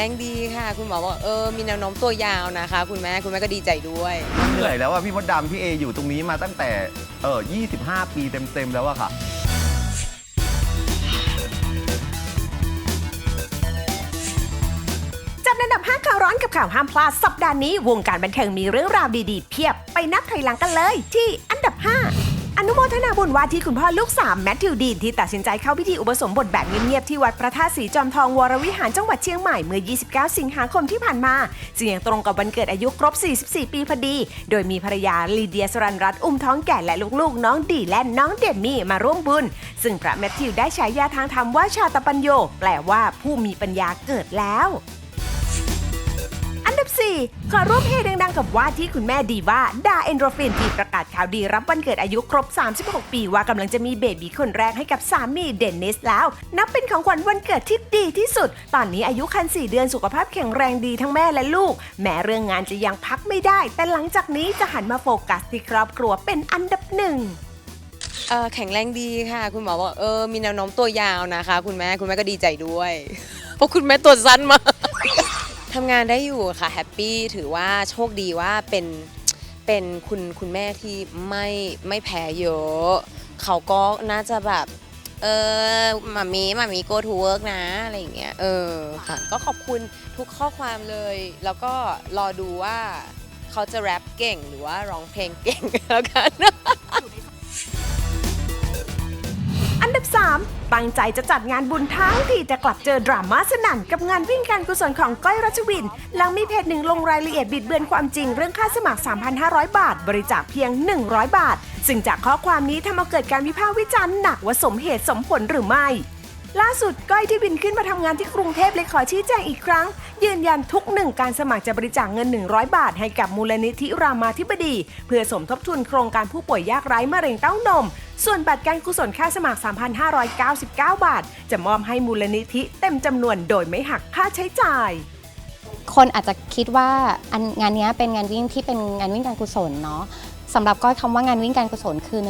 แรงดีค่ะ คุณหมอบอกเออมีแนวโน้มตัวยาวนะคะ คุณแม่คุณแม่ก็ดีใจด้วย เหนื่อยแล้วอะพี่มดดำพี่เออยู่ตรงนี้มาตั้งแต่เออ25 ปีเต็มๆแล้วอะค่ะ จัดอันดับ 5 ข่าวร้อนกับข่าวห้ามพลาดสัปดาห์นี้ วงการบันเทิงมีเรื่องราวดีๆ เพียบไปนับถอยหลังกันเลยที่อันดับ 5 อนุโมทนาบุญว่าที่คุณพ่อลูกสามแมทธิวดีนที่ตัดสินใจเข้าพิธีอุปสมบทแบบเงียบๆที่วัดพระธาตุสีจอมทองวรวิหารจังหวัดเชียงใหม่เมื่อ 29 สิงหาคมที่ผ่านมาซึ่งยังตรงกับวันเกิดอายุครบ 44 ปีพอดี โดยมีภรรยาลีเดียสรันรัตน์อุ้มท้องแก่และลูกๆ น้องดีและน้องเดมมี่มาร่วมบุญ ซึ่งพระแมทธิวได้ฉายาทางธรรมว่าชาตปัญโย แปลว่าผู้มีปัญญาเกิดแล้ว 4 ขอร่วมเฮดังๆ กับว่าที่คุณแม่ดีว่าดาเอนโดรฟินที่ประกาศข่าวดีรับวันเกิดอายุครบ 36 ปีว่ากำลังจะมีเบบีคนแรกให้กับสามีเดนนิสแล้ว นับเป็นของขวัญวันเกิดที่ดีที่สุด ตอนนี้อายุคัน 4 เดือนสุขภาพแข็งแรงดีทั้งแม่และลูก แม้เรื่องงานจะยังพักไม่ได้ แต่หลังจากนี้จะหันมาโฟกัสที่ครอบครัวเป็นอันดับหนึ่งเออแข็งแรงดีค่ะ คุณหมอบอกเออมีแนวโน้มตัวยาวนะคะ คุณแม่คุณแม่ก็ดีใจด้วย เพราะคุณแม่ตัวสั้นมาก ทำงานได้อยู่ค่ะแฮปปี้ถือว่าโชคดีว่าเป็นเป็นคุณคุณแม่ที่ไม่ไม่แพ้เยอะ เขาก็น่าจะแบบ เออมามีมามี go to work นะ อะไรอย่างเงี้ยเออค่ะก็ขอบคุณทุกข้อความเลย แล้วก็รอดูว่าเขาจะแรปเก่งหรือว่าร้องเพลงเก่งแล้วกันอั นดับ 3 ตั้งใจจะจัดงานบุญทั้งทีจะกลับเจอดราม่าสนั่นกับงานวิ่งการกุศลของก้อยรัชวิน หลังมีเพจหนึ่งลงรายละเอียดบิดเบือนความจริงเรื่องค่าสมัคร 3,500 บาท บริจาคเพียง 100 บาท ซึ่งจากข้อความนี้ทำเอาเกิดการวิพากษ์วิจารณ์หนักว่าสมเหตุสมผลหรือไม่ ล่าสุดก้อยที่บินขึ้นมาทำงานที่กรุงเทพเลยขอชี้แจงอีกครั้ง ยืนยันทุกหนึ่งการสมัครจะบริจาคเงิน 100 บาท ให้กับมูลนิธิรามาธิบดี เพื่อสมทบทุนโครงการผู้ป่วยยากไร้มะเร็งเต้านม ส่วนบัตรการกุศลค่าสมัคร 3,599 บาท จะมอบให้มูลนิธิเต็มจำนวนโดยไม่หักค่าใช้จ่ายคนอาจจะคิดว่าอันงานนี้เป็นงานวิ่งที่เป็นงานวิ่งการกุศลเนาะ สำหรับก้อยคำว่างานวิ่งการกุศลคือ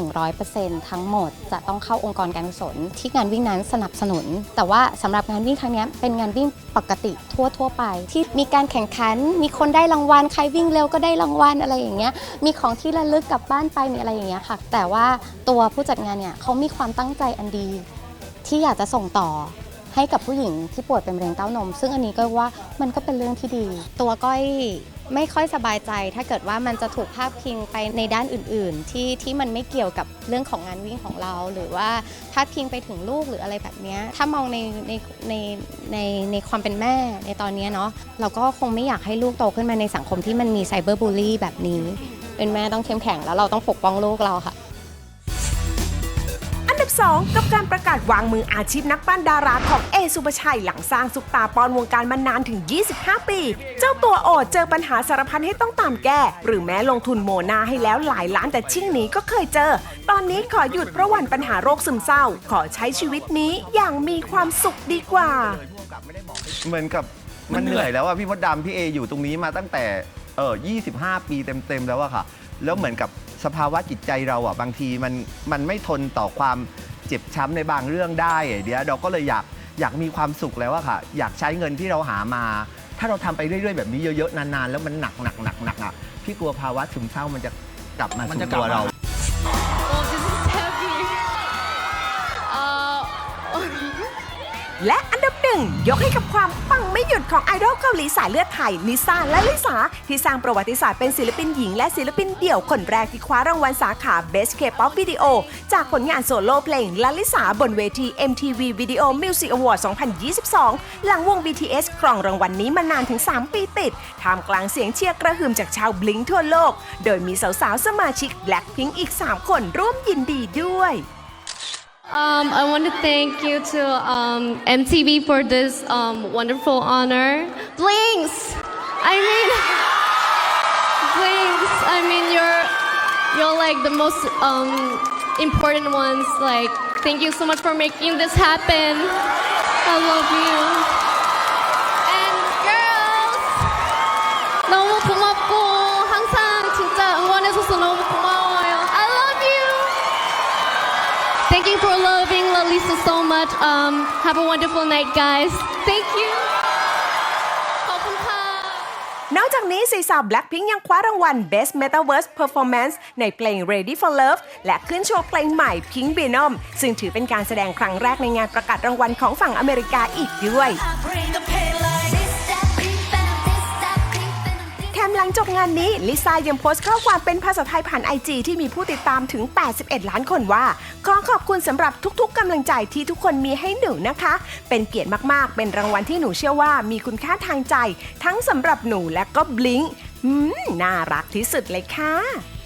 100%ทั้งหมดจะต้องเข้าองค์กรการกุศลที่งานวิ่งนั้นสนับสนุน แต่ว่าสำหรับงานวิ่งครั้งนี้เป็นงานวิ่งปกติทั่วทั่วไป ที่มีการแข่งขัน มีคนได้รางวัลใครวิ่งเร็วก็ได้รางวัลอะไรอย่างเงี้ยมีของที่ระลึกกลับบ้านไปมีอะไรอย่างเงี้ยค่ะ แต่ว่าตัวผู้จัดงานเนี่ยเขามีความตั้งใจอันดี ที่อยากจะส่งต่อ ให้กับผู้หญิงที่ป่วยเป็นมะเร็งเต้านม ซึ่งอันนี้ก็ว่ามันก็เป็นเรื่องที่ดี ตัวก้อยไม่ค่อยสบายใจ ถ้าเกิดว่ามันจะถูกพาดพิงไปในด้านอื่น ๆ ที่ที่มันไม่เกี่ยวกับเรื่องของงานวิ่งของเรา หรือว่าพาดพิงไปถึงลูกหรืออะไรแบบนี้ถ้ามองในในในในในความเป็นแม่ในตอนนี้เนาะเราก็คงไม่อยากให้ลูกโตขึ้นมาในสังคมที่มันมีไซเบอร์บูลลี่แบบนี้ เป็นแม่ต้องเข้มแข็งแล้วเราต้องปกป้องลูกเราค่ะ 2 กับการประกาศวางมืออาชีพนักปั้นดาราของเอสุปชัยหลังสร้างสุปตาปอนวงการมานานถึง 25 ปี เจ้าตัวโอดเจอปัญหาสารพันให้ต้องตามแก้ หรือแม้ลงทุนโมนาให้แล้วหลายล้านแต่ชิ่งหนี้ก็เคยเจอ ตอนนี้ขอหยุดเพราะหวันปัญหาโรคซึมเศร้า ขอใช้ชีวิตนี้อย่างมีความสุขดีกว่า เหมือนกับมันเหนื่อยแล้วอะพี่มดดำพี่เออยู่ตรงนี้มาตั้งแต่เออ25 ปีเต็มๆแล้วอะค่ะ แล้วเหมือนกับสภาวะจิตใจเราอะบางทีมันมันไม่ทนต่อความ เจ็บช้ำในบางเรื่องได้อะเดี๋ยวเราก็เลยอยากอยากมีความสุขแล้วอะค่ะ อยากใช้เงินที่เราหามา ถ้าเราทำไปเรื่อยๆ แบบนี้เยอะๆนานๆ แล้วมันหนักหนักหนักหนักอะพี่กลัวภาวะซึมเศร้ามันจะกลับมาสู่ตัวเรา และอันดับหนึ่งยกให้กับความปังไม่หยุดของไอดอลเกาหลีสายเลือดไทยนิซ่าและลิสาที่สร้างประวัติศาสตร์เป็นศิลปินหญิง และศิลปินเดี่ยวคนแรกที่คว้ารางวัลสาขา Best K-pop Video จากผลงานโซโล่เพลงลลิสาบนเวที MTV Video Music Award 2022 หลังวง BTS ครองรางวัลนี้มานานถึง 3 ปีติดท่ามกลางเสียงเชียร์กระหึ่มจากชาวบลิงทั่วโลก โดยมีสาวๆสมาชิก Blackpink อีก 3 คนร่วมยินดีด้วย um, I want to thank you to um, MTV for this um, wonderful honor. Blinks! I mean, Blinks, I mean, you're, you're like the most um, important ones. Like, thank you so much for making this happen. I love you. For loving Lalisa so much. Um, have a wonderful night, guys. Thank you. นอกจากนี้สี่สาว Blackpink ยังคว้ารางวัล Best Metaverse Performance ในเพลง Ready for Love และขึ้นโชว์เพลงใหม่ Pink Venom ซึ่งถือเป็นการแสดงครั้งแรกในงานประกาศรางวัลของฝั่งอเมริกาอีกด้วย ลังจบงานนี้ลิซ่ายังโพสต์ข้อความเป็นภาษาไทยผ่านไอจที่มีผู้ติดตามถึง 81 ล้านคนว่า ขอขอบคุณสำหรับทุกๆกำลังใจที่ทุกคนมีให้หนูนะคะ เป็นเกียรติมากๆ เป็นรางวัลที่หนูเชื่อว่ามีคุณค่าทางใจ ทั้งสำหรับหนูและก็บลิงค์น่ารักที่สุดเลยค่ะ